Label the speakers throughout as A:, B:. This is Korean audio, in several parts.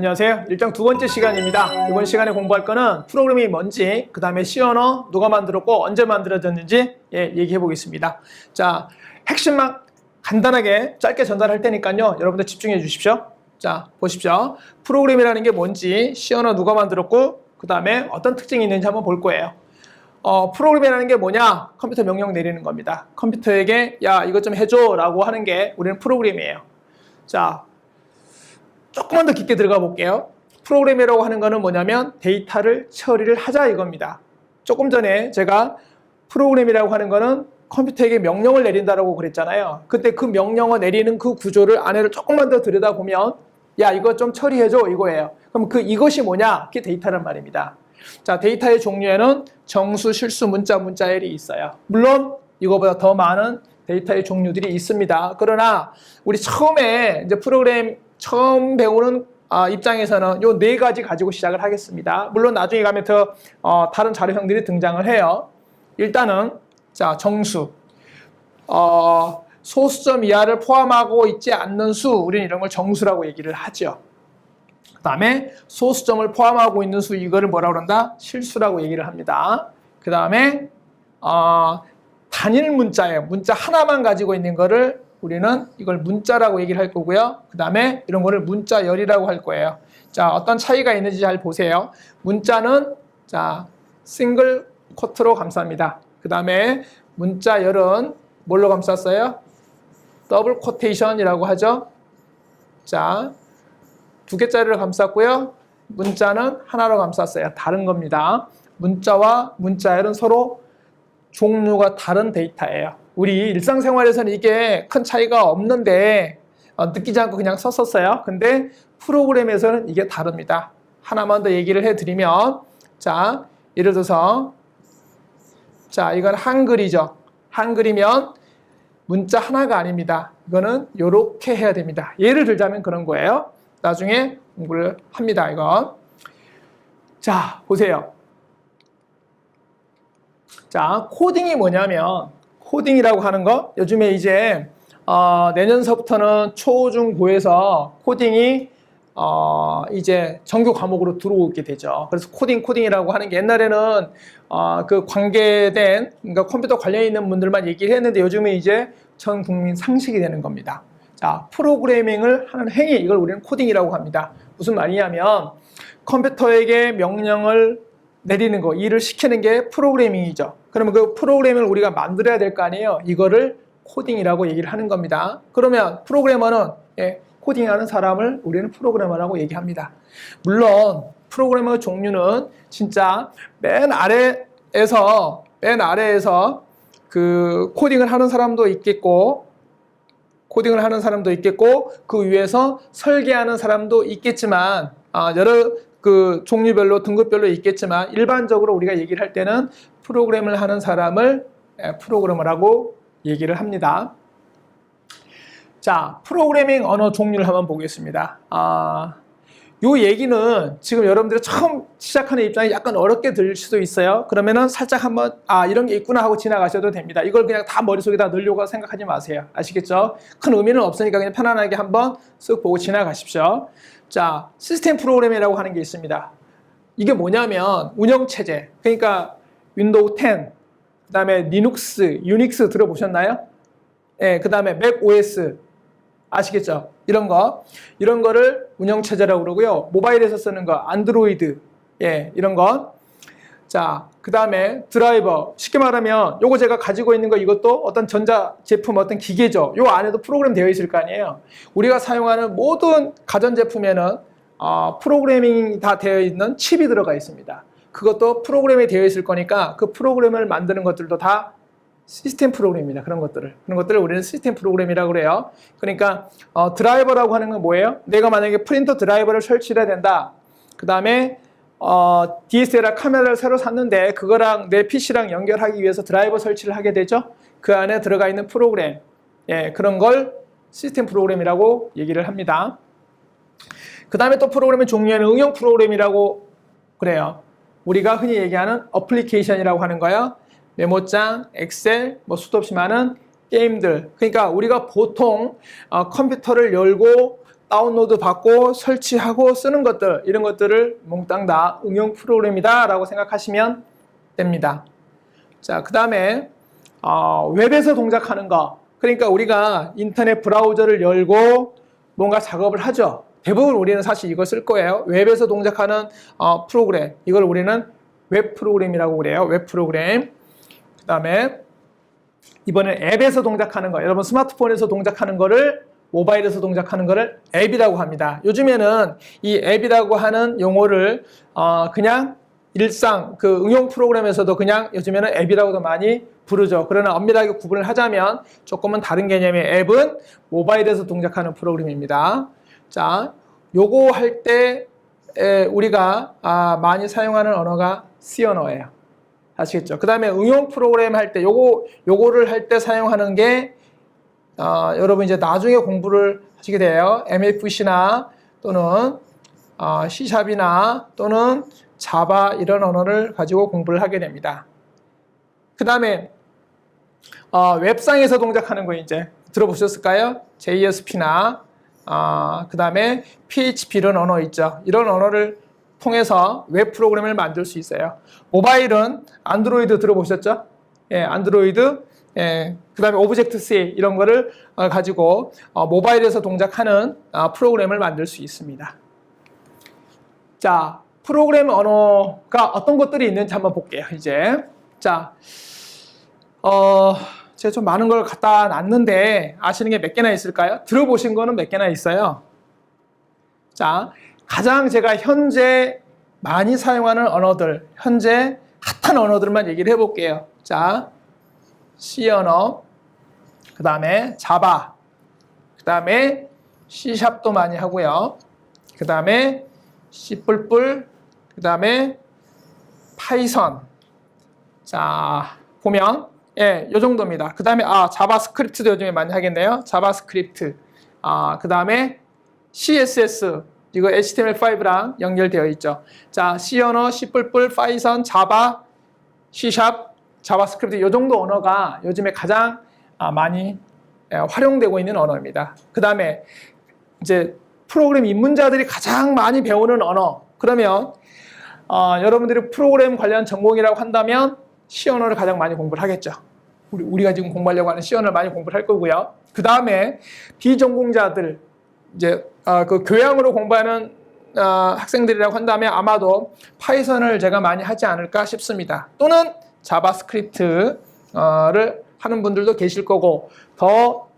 A: 안녕하세요. 일장 두 번째 시간입니다. 이번 시간에 공부할 거는 프로그램이 뭔지, 그 다음에 C 언어 누가 만들었고 언제 만들어졌는지 예, 얘기해 보겠습니다. 자, 핵심만 간단하게 짧게 전달할 테니까요. 여러분들 집중해 주십시오. 자, 보십시오. 프로그램이라는 게 뭔지, C 언어 누가 만들었고, 그 다음에 어떤 특징이 있는지 한번 볼 거예요. 어, 프로그램이라는 게 뭐냐? 컴퓨터 명령 내리는 겁니다. 컴퓨터에게 야, 이것 좀 해줘 라고 하는 게 우리는 프로그램이에요. 자, 조금만 더 깊게 들어가 볼게요. 프로그램이라고 하는 거는 뭐냐면 데이터를 처리를 하자 이겁니다. 조금 전에 제가 프로그램이라고 하는 거는 컴퓨터에게 명령을 내린다라고 그랬잖아요. 그때 그 명령을 내리는 그 구조를 안에를 조금만 더 들여다보면 야 이거 좀 처리해줘 이거예요. 그럼 그 이것이 뭐냐? 그게 데이터란 말입니다. 자 데이터의 종류에는 정수, 실수, 문자, 문자열이 있어요. 물론 이거보다 더 많은 데이터의 종류들이 있습니다. 그러나 우리 처음에 이제 프로그램 처음 배우는 아, 입장에서는 요 네 가지 가지고 시작을 하겠습니다. 물론 나중에 가면 더 어, 다른 자료형들이 등장을 해요. 일단은 자 정수 어, 소수점 이하를 포함하고 있지 않는 수 우리는 이런 걸 정수라고 얘기를 하죠. 그 다음에 소수점을 포함하고 있는 수 이거를 뭐라 그런다? 실수라고 얘기를 합니다. 그 다음에 어, 단일 문자예요. 문자 하나만 가지고 있는 거를 우리는 이걸 문자라고 얘기를 할 거고요. 그 다음에 이런 거를 문자열이라고 할 거예요. 자, 어떤 차이가 있는지 잘 보세요. 문자는 자, 싱글 코트로 감쌉니다. 그 다음에 문자열은 뭘로 감쌌어요? 더블 코테이션이라고 하죠. 자, 두 개짜리를 감쌌고요. 문자는 하나로 감쌌어요. 다른 겁니다. 문자와 문자열은 서로 종류가 다른 데이터예요. 우리 일상생활에서는 이게 큰 차이가 없는데 어, 느끼지 않고 그냥 썼었어요. 근데 프로그램에서는 이게 다릅니다. 하나만 더 얘기를 해드리면 자 예를 들어서 자 이건 한글이죠. 한글이면 문자 하나가 아닙니다. 이거는 이렇게 해야 됩니다. 예를 들자면 그런 거예요. 나중에 공부를 합니다. 이건 자 보세요. 자, 코딩이 뭐냐면 코딩이라고 하는 거 요즘에 이제 어, 내년서부터는 초, 중, 고에서 코딩이 어, 이제 정규 과목으로 들어오게 되죠. 그래서 코딩, 코딩이라고 하는 게 옛날에는 어, 그 관계된 그러니까 컴퓨터 관련 있는 분들만 얘기를 했는데 요즘은 이제 전 국민 상식이 되는 겁니다. 자, 프로그래밍을 하는 행위 이걸 우리는 코딩이라고 합니다. 무슨 말이냐면 컴퓨터에게 명령을 내리는 거, 일을 시키는 게 프로그래밍이죠. 그러면 그 프로그램을 우리가 만들어야 될 거 아니에요. 이거를 코딩이라고 얘기를 하는 겁니다. 그러면 프로그래머는 예, 코딩하는 사람을 우리는 프로그래머라고 얘기합니다. 물론 프로그래머 종류는 진짜 맨 아래에서 맨 아래에서 그 코딩을 하는 사람도 있겠고 코딩을 하는 사람도 있겠고 그 위에서 설계하는 사람도 있겠지만 아, 여러 그 종류별로 등급별로 있겠지만 일반적으로 우리가 얘기를 할 때는 프로그램을 하는 사람을 예, 프로그래머라고 얘기를 합니다. 자, 프로그래밍 언어 종류를 한번 보겠습니다. 아, 요 얘기는 지금 여러분들이 처음 시작하는 입장에 약간 어렵게 들릴 수도 있어요. 그러면은 살짝 한번 아 이런 게 있구나 하고 지나가셔도 됩니다. 이걸 그냥 다 머릿속에다 넣으려고 생각하지 마세요. 아시겠죠? 큰 의미는 없으니까 그냥 편안하게 한번 쓱 보고 지나가십시오. 자, 시스템 프로그램이라고 하는 게 있습니다. 이게 뭐냐면 운영체제. 그러니까 윈도우 10, 그 다음에 리눅스, 유닉스 들어보셨나요? 예, 그 다음에 맥 OS 아시겠죠? 이런 거. 이런 거를 운영체제라고 그러고요. 모바일에서 쓰는 거, 안드로이드, 예, 이런 거. 자, 그 다음에 드라이버. 쉽게 말하면 요거 제가 가지고 있는 거 이것도 어떤 전자 제품, 어떤 기계죠. 요 안에도 프로그램 되어 있을 거 아니에요. 우리가 사용하는 모든 가전제품에는 어, 프로그래밍이 다 되어 있는 칩이 들어가 있습니다. 그것도 프로그램이 되어 있을 거니까 그 프로그램을 만드는 것들도 다 시스템 프로그램입니다. 그런 것들을. 그런 것들을 우리는 시스템 프로그램이라고 그래요. 그러니까 어, 드라이버라고 하는 건 뭐예요? 내가 만약에 프린터 드라이버를 설치해야 된다. 그 다음에 어, DSLR 카메라를 새로 샀는데 그거랑 내 PC랑 연결하기 위해서 드라이버 설치를 하게 되죠. 그 안에 들어가 있는 프로그램. 예, 그런 걸 시스템 프로그램이라고 얘기를 합니다. 그 다음에 또 프로그램의 종류에는 응용 프로그램이라고 그래요. 우리가 흔히 얘기하는 어플리케이션이라고 하는 거예요. 메모장, 엑셀, 뭐 수도 없이 많은 게임들. 그러니까 우리가 보통 어, 컴퓨터를 열고 다운로드 받고 설치하고 쓰는 것들 이런 것들을 몽땅 다 응용 프로그램이다라고 생각하시면 됩니다. 자, 그 다음에 어, 웹에서 동작하는 거. 그러니까 우리가 인터넷 브라우저를 열고 뭔가 작업을 하죠. 대부분 우리는 사실 이걸 쓸 거예요. 웹에서 동작하는 어, 프로그램. 이걸 우리는 웹 프로그램이라고 그래요. 웹 프로그램. 그 다음에 이번엔 앱에서 동작하는 거. 여러분 스마트폰에서 동작하는 거를 모바일에서 동작하는 거를 앱이라고 합니다. 요즘에는 이 앱이라고 하는 용어를 어, 그냥 일상 그 응용 프로그램에서도 그냥 요즘에는 앱이라고도 많이 부르죠. 그러나 엄밀하게 구분을 하자면 조금은 다른 개념의 앱은 모바일에서 동작하는 프로그램입니다. 자, 요거 할 때 우리가 아, 많이 사용하는 언어가 C 언어예요. 아시겠죠? 그 다음에 응용 프로그램 할 때 요거 요거를 할 때 사용하는 게 어, 여러분 이제 나중에 공부를 하시게 돼요. MFC나 또는 어, C샵이나 또는 자바 이런 언어를 가지고 공부를 하게 됩니다. 그 다음에 어, 웹상에서 동작하는 거 이제 들어보셨을까요? JSP나 어, 그 다음에 PHP 이런 언어 있죠. 이런 언어를 통해서 웹 프로그램을 만들 수 있어요. 모바일은 안드로이드 들어보셨죠? 예, 안드로이드, 예, 그 다음에 오브젝트 C 이런 거를 어, 가지고 어, 모바일에서 동작하는 어, 프로그램을 만들 수 있습니다. 자, 프로그램 언어가 어떤 것들이 있는지 한번 볼게요. 이제 자, 어, 제가 좀 많은 걸 갖다 놨는데 아시는 게 몇 개나 있을까요? 들어보신 거는 몇 개나 있어요. 자, 가장 제가 현재 많이 사용하는 언어들, 현재 핫한 언어들만 얘기를 해볼게요. 자, C 언어, 그 다음에 자바, 그 다음에 C샵도 많이 하고요. 그 다음에 C++, 그 다음에 파이썬. 자, 보면, 예, 요 정도입니다. 그 다음에, 아, 자바스크립트도 요즘에 많이 하겠네요. 자바스크립트. 아, 그 다음에 CSS. 이거 HTML5랑 연결되어 있죠. 자, C 언어, C++, 파이썬, 자바, C샵, 자바스크립트 요 정도 언어가 요즘에 가장 아, 많이 예, 활용되고 있는 언어입니다. 그 다음에 이제 프로그램 입문자들이 가장 많이 배우는 언어. 그러면 어, 여러분들이 프로그램 관련 전공이라고 한다면 C 언어를 가장 많이 공부를 하겠죠. 우리, 우리가 지금 공부하려고 하는 C 언어를 많이 공부를 할 거고요. 그 다음에 비전공자들 이제 어, 그 교양으로 공부하는 어, 학생들이라고 한다면 아마도 파이썬을 제가 많이 하지 않을까 싶습니다. 또는 자바스크립트를 하는 분들도 계실 거고 더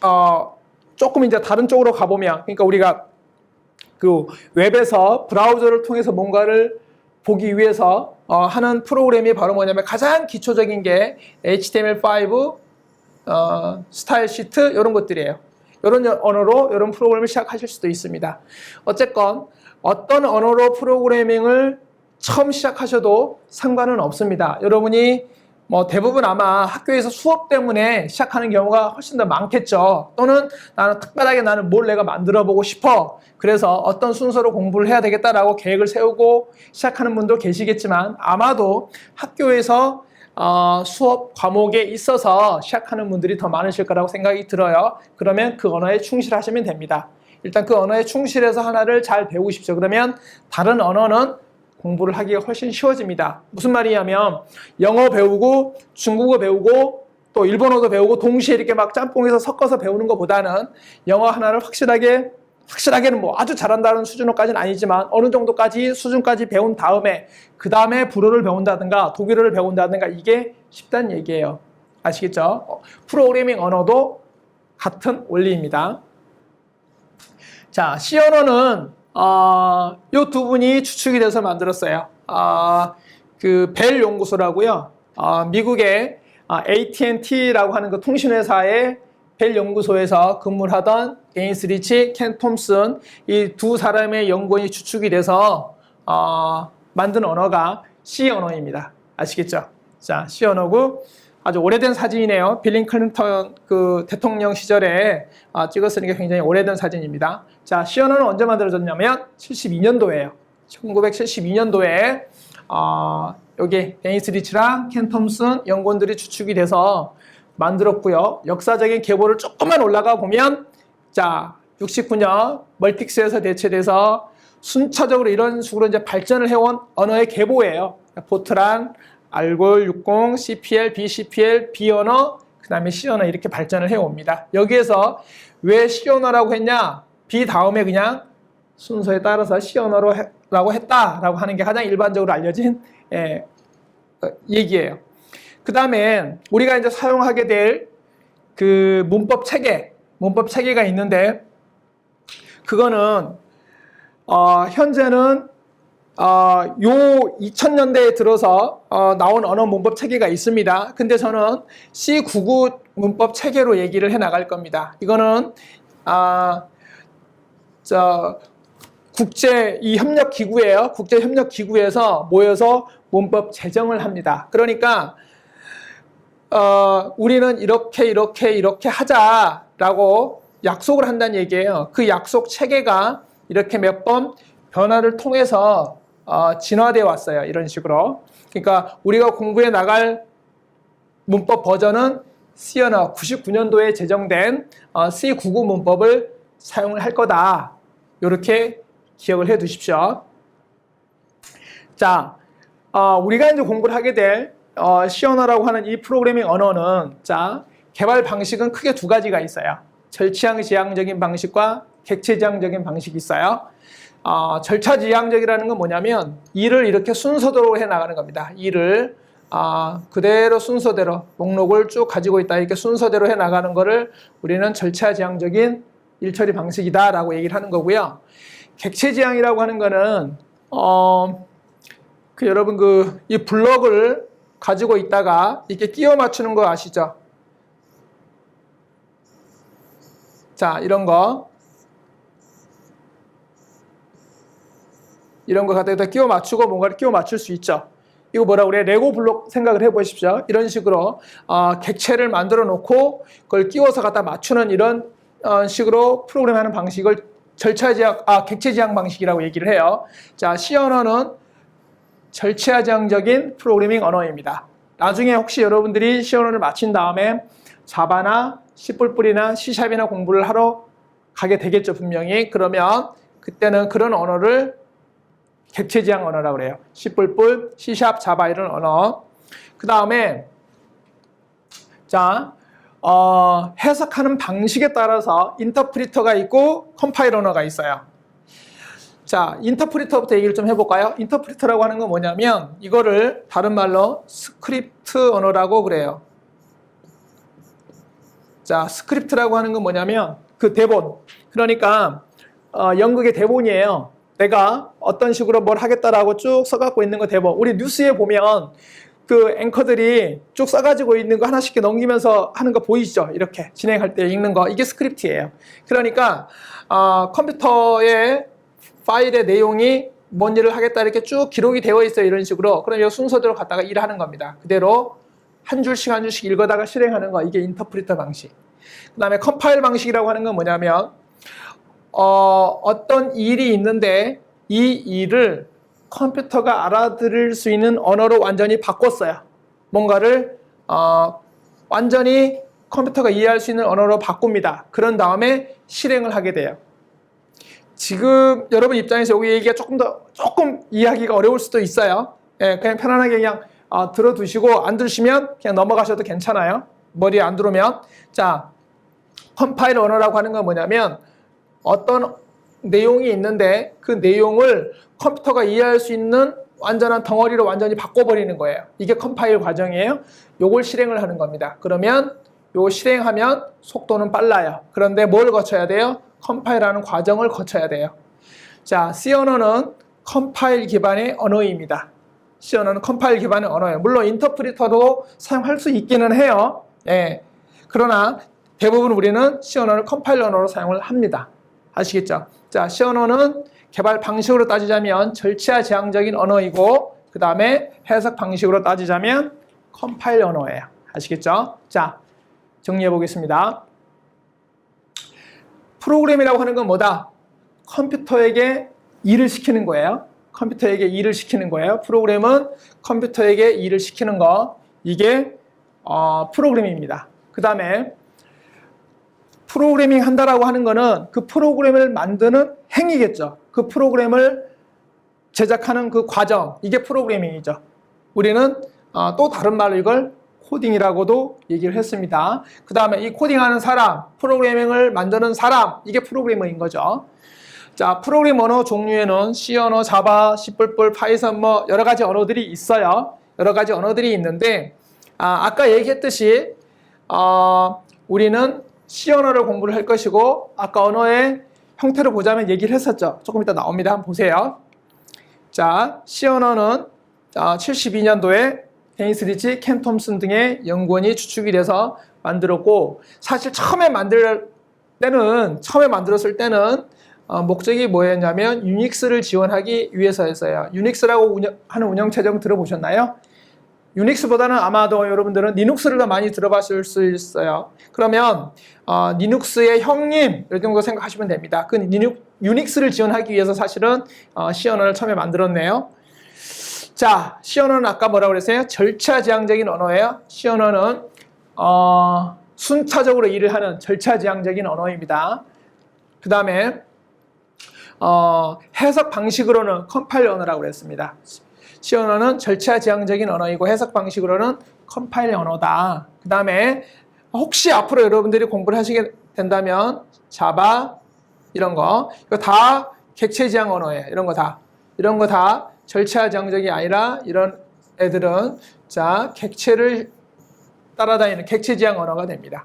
A: 어, 조금 이제 다른 쪽으로 가보면 그러니까 우리가 그 웹에서 브라우저를 통해서 뭔가를 보기 위해서 어, 하는 프로그램이 바로 뭐냐면 가장 기초적인 게 HTML5, 어, 스타일 시트 이런 것들이에요. 이런 언어로 이런 프로그램을 시작하실 수도 있습니다. 어쨌건 어떤 언어로 프로그래밍을 처음 시작하셔도 상관은 없습니다. 여러분이 뭐 대부분 아마 학교에서 수업 때문에 시작하는 경우가 훨씬 더 많겠죠. 또는 나는 특별하게 나는 뭘 내가 만들어 보고 싶어. 그래서 어떤 순서로 공부를 해야 되겠다라고 계획을 세우고 시작하는 분도 계시겠지만 아마도 학교에서 어, 수업 과목에 있어서 시작하는 분들이 더 많으실 거라고 생각이 들어요. 그러면 그 언어에 충실하시면 됩니다. 일단 그 언어에 충실해서 하나를 잘 배우십시오. 그러면 다른 언어는 공부를 하기가 훨씬 쉬워집니다. 무슨 말이냐면 영어 배우고 중국어 배우고 또 일본어도 배우고 동시에 이렇게 막 짬뽕해서 섞어서 배우는 것보다는 영어 하나를 확실하게 확실하게는 뭐 아주 잘한다는 수준까지는 아니지만 어느 정도까지 수준까지 배운 다음에 그 다음에 불어를 배운다든가 독일어를 배운다든가 이게 쉽다는 얘기예요. 아시겠죠? 어, 프로그래밍 언어도 같은 원리입니다. 자, C 언어는 어, 이두 분이 추측이 돼서 만들었어요. 어, 그벨 연구소라고요. 어, 미국의 AT&T라고 하는 그 통신회사의 벨 연구소에서 근무를 하던 게인스 리치, 켄 톰슨 이 두 사람의 연구원이 추측이 돼서 어, 만든 언어가 C 언어입니다. 아시겠죠? 자, C 언어고 아주 오래된 사진이네요. 빌링 클린턴 그 대통령 시절에 아, 찍었으니까 굉장히 오래된 사진입니다. 자, C 언어는 언제 만들어졌냐면 72년도에요. 1972년도에 어, 여기 데니스 리치랑 켄 톰슨 연구원들이 추측이 돼서 만들었고요. 역사적인 계보를 조금만 올라가 보면 자 69년 멀틱스에서 대체돼서 순차적으로 이런 식으로 이제 발전을 해온 언어의 계보예요. 포트란, 알골, 60, CPL, BCPL, B 언어, 그 다음에 C 언어 이렇게 발전을 해옵니다. 여기에서 왜 C 언어라고 했냐? B 다음에 그냥 순서에 따라서 C 언어로 해- 라고 했다라고 하는 게 가장 일반적으로 알려진 예, 어, 얘기예요. 그 다음에 우리가 이제 사용하게 될 그 문법 체계, 문법 체계가 있는데 그거는 어, 현재는 어, 요 2000년대에 들어서 어, 나온 언어 문법 체계가 있습니다. 근데 저는 C99 문법 체계로 얘기를 해 나갈 겁니다. 이거는 아, 저 국제 이 협력 기구예요. 국제 협력 기구에서 모여서 문법 제정을 합니다. 그러니까 어, 우리는 이렇게 이렇게 이렇게 하자라고 약속을 한다는 얘기예요. 그 약속 체계가 이렇게 몇 번 변화를 통해서 어, 진화되어 왔어요. 이런 식으로. 그러니까 우리가 공부해 나갈 문법 버전은 언어 99년도에 제정된 어, C99 문법을 사용을 할 거다. 이렇게 기억을 해 두십시오. 자, 어, 우리가 이제 공부를 하게 될 어, C 언어라고 하는 이 프로그래밍 언어는 자 개발 방식은 크게 두 가지가 있어요. 절취향 지향적인 방식과 객체 지향적인 방식이 있어요. 어, 절차 지향적이라는 건 뭐냐면 일을 이렇게 순서대로 해 나가는 겁니다. 일을 아, 그대로 순서대로 목록을 쭉 가지고 있다 이렇게 순서대로 해 나가는 거를 우리는 절차 지향적인 일처리 방식이다라고 얘기를 하는 거고요. 객체 지향이라고 하는 거는 어, 그 여러분 그 이 블럭을 가지고 있다가 이렇게 끼워 맞추는 거 아시죠? 자, 이런 거. 이런 거 갖다가 끼워 맞추고 뭔가를 끼워 맞출 수 있죠. 이거 뭐라 그래? 레고 블록 생각을 해 보십시오. 이런 식으로 어, 객체를 만들어 놓고 그걸 끼워서 갖다 맞추는 이런 어, 식으로 프로그램하는 방식을 절차 지향, 아, 객체 지향 방식이라고 얘기를 해요. 자, C 언어는 절차 지향적인 프로그래밍 언어입니다. 나중에 혹시 여러분들이 C 언어를 마친 다음에 자바나 C++이나 C샵이나 공부를 하러 가게 되겠죠, 분명히. 그러면 그때는 그런 언어를 객체 지향 언어라고 그래요. C++, C샵, 자바 이런 언어. 그 다음에 자, 어, 해석하는 방식에 따라서 인터프리터가 있고 컴파일 언어가 있어요. 자, 인터프리터부터 얘기를 좀 해볼까요? 인터프리터라고 하는 건 뭐냐면 이거를 다른 말로 스크립트 언어라고 그래요. 자, 스크립트라고 하는 건 뭐냐면 그 대본. 그러니까 어, 연극의 대본이에요. 내가 어떤 식으로 뭘 하겠다라고 쭉 써갖고 있는 거 대본. 우리 뉴스에 보면 그 앵커들이 쭉 써가지고 있는 거 하나씩 넘기면서 하는 거 보이시죠? 이렇게 진행할 때 읽는 거. 이게 스크립트예요. 그러니까 어, 컴퓨터에 파일의 내용이 뭔 일을 하겠다 이렇게 쭉 기록이 되어 있어요. 이런 식으로. 그럼 이 순서대로 갖다가 일을 하는 겁니다. 그대로 한 줄씩 한 줄씩 읽어다가 실행하는 거. 이게 인터프리터 방식. 그 다음에 컴파일 방식이라고 하는 건 뭐냐면 어, 어떤 일이 있는데 이 일을 컴퓨터가 알아들을 수 있는 언어로 완전히 바꿨어요. 뭔가를 어, 완전히 컴퓨터가 이해할 수 있는 언어로 바꿉니다. 그런 다음에 실행을 하게 돼요. 지금 여러분 입장에서 여기 얘기가 조금 더 조금 이해하기가 어려울 수도 있어요. 예, 그냥 편안하게 그냥 어, 들어두시고 안 들으시면 그냥 넘어가셔도 괜찮아요. 머리에 안 들어오면 자 컴파일 언어라고 하는 건 뭐냐면 어떤 내용이 있는데 그 내용을 컴퓨터가 이해할 수 있는 완전한 덩어리로 완전히 바꿔버리는 거예요. 이게 컴파일 과정이에요. 요걸 실행을 하는 겁니다. 그러면 요 실행하면 속도는 빨라요. 그런데 뭘 거쳐야 돼요? 컴파일하는 과정을 거쳐야 돼요. 자, C 언어는 컴파일 기반의 언어입니다. C 언어는 컴파일 기반의 언어예요. 물론 인터프리터도 사용할 수 있기는 해요. 예. 그러나 대부분 우리는 C 언어를 컴파일 언어로 사용을 합니다. 아시겠죠? 자, C 언어는 개발 방식으로 따지자면 절차 지향적인 언어이고 그 다음에 해석 방식으로 따지자면 컴파일 언어예요. 아시겠죠? 자, 정리해 보겠습니다. 프로그램이라고 하는 건 뭐다? 컴퓨터에게 일을 시키는 거예요. 컴퓨터에게 일을 시키는 거예요. 프로그램은 컴퓨터에게 일을 시키는 거. 이게 어, 프로그램입니다. 그 다음에 프로그래밍 한다라고 하는 거는 그 프로그램을 만드는 행위겠죠. 그 프로그램을 제작하는 그 과정, 이게 프로그래밍이죠. 우리는 어, 또 다른 말로 이걸 코딩이라고도 얘기를 했습니다. 그 다음에 이 코딩하는 사람, 프로그래밍을 만드는 사람, 이게 프로그래머인 거죠. 자, 프로그램 언어 종류에는 C 언어, 자바, C++, 파이썬 뭐 여러 가지 언어들이 있어요. 여러 가지 언어들이 있는데 아, 아까 얘기했듯이 어, 우리는 C 언어를 공부를 할 것이고 아까 언어의 형태를 보자면 얘기를 했었죠. 조금 이따 나옵니다. 한번 보세요. 자, C 언어는 72년도에 데니스 리치, 켄 톰슨 등의 연구원이 추측이 돼서 만들었고 사실 처음에 만들 때는 처음에 만들었을 때는 어, 목적이 뭐였냐면 유닉스를 지원하기 위해서였어요. 유닉스라고 운영, 하는 운영체제는 들어보셨나요? 유닉스보다는 아마도 여러분들은 리눅스를 더 많이 들어봤을 수 있어요. 그러면 어, 리눅스의 형님 이 정도 생각하시면 됩니다. 그 리눅, 유닉스를 지원하기 위해서 사실은 어, C 언어를 처음에 만들었네요. 자, C 언어는 아까 뭐라고 그랬어요? 절차지향적인 언어예요. C 언어는 어, 순차적으로 일을 하는 절차지향적인 언어입니다. 그 다음에 어, 해석 방식으로는 컴파일 언어라고 그랬습니다. C 언어는 절차 지향적인 언어이고 해석 방식으로는 컴파일 언어다. 그 다음에 혹시 앞으로 여러분들이 공부를 하시게 된다면 자바 이런 거 이거 다 객체 지향 언어예요. 이런 거 다. 이런 거 다 절차 지향적이 아니라 이런 애들은 자 객체를 따라다니는 객체 지향 언어가 됩니다.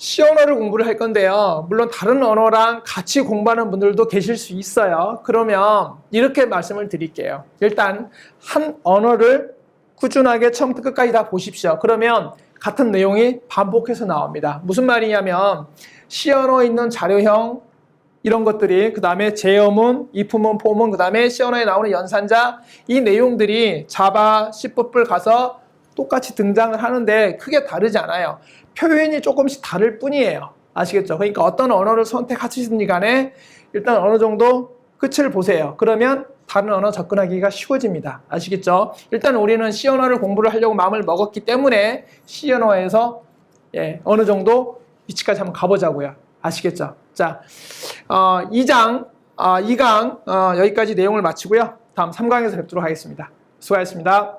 A: C 언어를 공부를 할 건데요. 물론 다른 언어랑 같이 공부하는 분들도 계실 수 있어요. 그러면 이렇게 말씀을 드릴게요. 일단 한 언어를 꾸준하게 처음부터 끝까지 다 보십시오. 그러면 같은 내용이 반복해서 나옵니다. 무슨 말이냐면 C 언어에 있는 자료형 이런 것들이 그 다음에 제어문, if문, for문, 그 다음에 C 언어에 나오는 연산자 이 내용들이 자바, C++ 가서 똑같이 등장을 하는데 크게 다르지 않아요. 표현이 조금씩 다를 뿐이에요. 아시겠죠? 그러니까 어떤 언어를 선택하시든지 간에 일단 어느 정도 끝을 보세요. 그러면 다른 언어 접근하기가 쉬워집니다. 아시겠죠? 일단 우리는 C 언어를 공부를 하려고 마음을 먹었기 때문에 C 언어에서 예, 어느 정도 위치까지 한번 가보자고요. 아시겠죠? 자, 어, 2장, 어, 2강 어, 여기까지 내용을 마치고요. 다음 3강에서 뵙도록 하겠습니다. 수고하셨습니다.